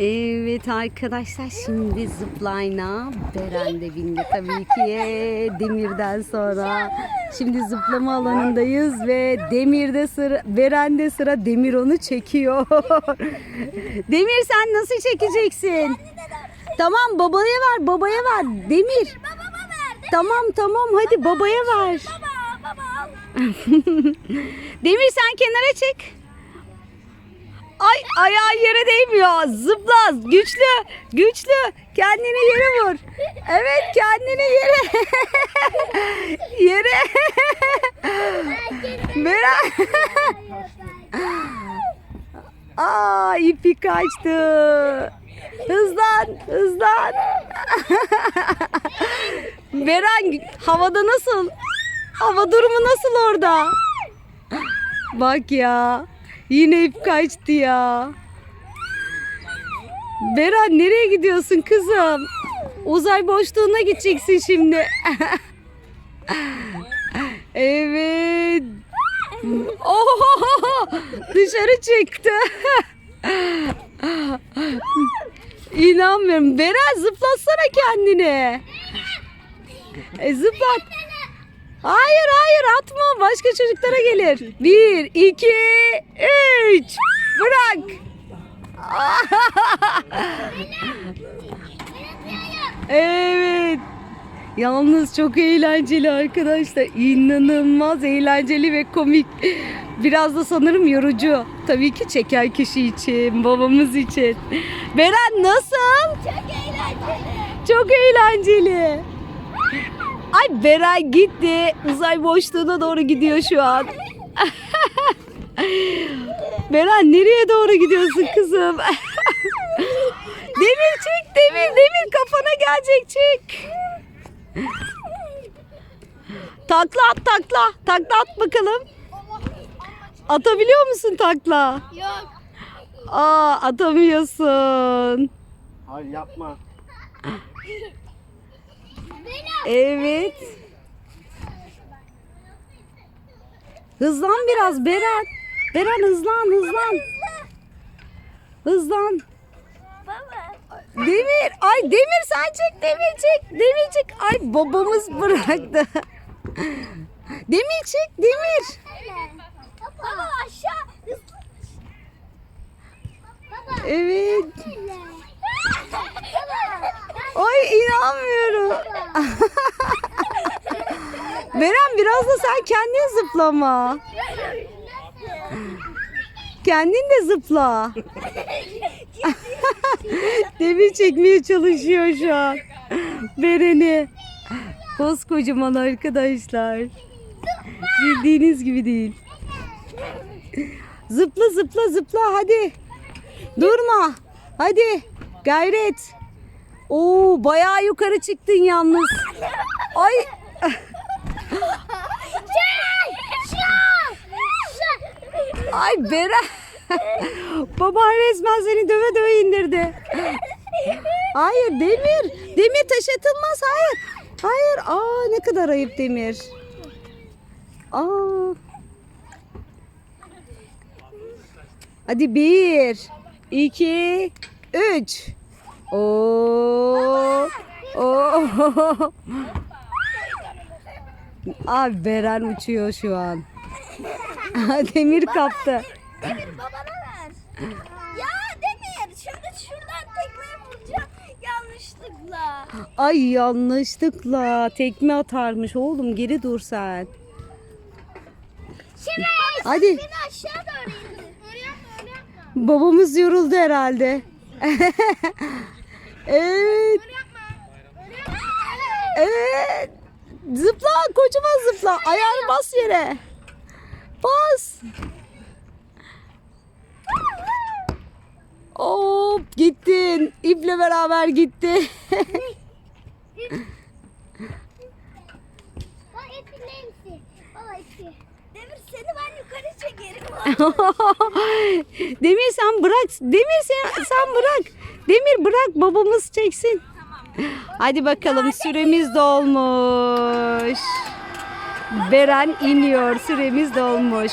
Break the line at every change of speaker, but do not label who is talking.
Evet arkadaşlar şimdi zipline'a Beren de bindi tabii ki Demir'den sonra. Şimdi zıplama alanındayız ve Demir'de sıra, Beren'de sıra Demir onu çekiyor. Demir sen nasıl çekeceksin? Tamam babaya ver babaya ver Demir. Tamam tamam hadi babaya ver. Demir sen kenara çek. Ay ayağı yere değmiyor. Zıpla güçlü güçlü. Kendini yere vur. Evet kendini yere. yere. Merak. Aa ipi kaçtı. Hızlan hızlan. Beren havada nasıl? Hava durumu nasıl orada? Bak ya. Yine ip kaçtı ya. Beren nereye gidiyorsun kızım? Uzay boşluğuna gideceksin şimdi. evet. Oh, dışarı çıktı. İnanmıyorum. Beren zıplatsana kendini. E, zıplat. Hayır hayır atma. Başka çocuklara gelir. Bir, iki, üç. Bırak. evet. Yalnız çok eğlenceli arkadaşlar. İnanılmaz eğlenceli ve komik. Biraz da sanırım yorucu. Tabii ki çeken kişi için, babamız için. Beren nasıl?
Çok eğlenceli.
Çok eğlenceli. Ay Beren gitti. Uzay boşluğuna doğru gidiyor şu an. Beren nereye doğru gidiyorsun kızım? demir çek demir demir kafana gelecek çek. Takla at takla. Takla at bakalım. Atabiliyor musun takla?
Yok.
Aa atamıyorsun.
Hayır yapma.
Evet. Hızlan biraz Beren. Beren hızlan hızlan. Hızlan. Demir. Ay Demir sen çek Demir çek. Demir çek. Ay babamız bıraktı. Demir çek Demir.
Baba aşağı.
Evet. Ay inanmıyorum. Beren biraz da sen kendin zıplama. Kendin de zıpla. Demir çekmeye çalışıyor şu an. Beren'i. Koskocaman arkadaşlar. Bildiğiniz gibi değil. Zıpla zıpla zıpla hadi. Durma. Hadi. Gayret. Oo bayağı yukarı çıktın yalnız. Ay ay Beren. Baban resmen seni döve döve indirdi. Hayır Demir. Demir taş atılmaz. Hayır. Hayır. Aa ne kadar ayıp Demir. Aa. Hadi bir, iki, üç. Oo. Oo. Abi Beren uçuyor şu an. Demir kaptı.
Demir babana ver. Ya Demir şimdi şuradan tekmeyi vuracağım yanlışlıkla.
Ay yanlışlıkla tekme atarmış oğlum geri dur sen.
Şimdi
Hadi
aşağı doğru indir.
Babamız yoruldu herhalde. evet evet zıpla kocaman zıpla ayağını bas yere. Bas. Hop gittin. İple beraber gitti.
Demir seni ben yukarı çekerim.
Demir sen bırak. Demir sen, sen bırak. Demir bırak babamız çeksin. Hadi bakalım süremiz dolmuş. Beren iniyor süremiz dolmuş.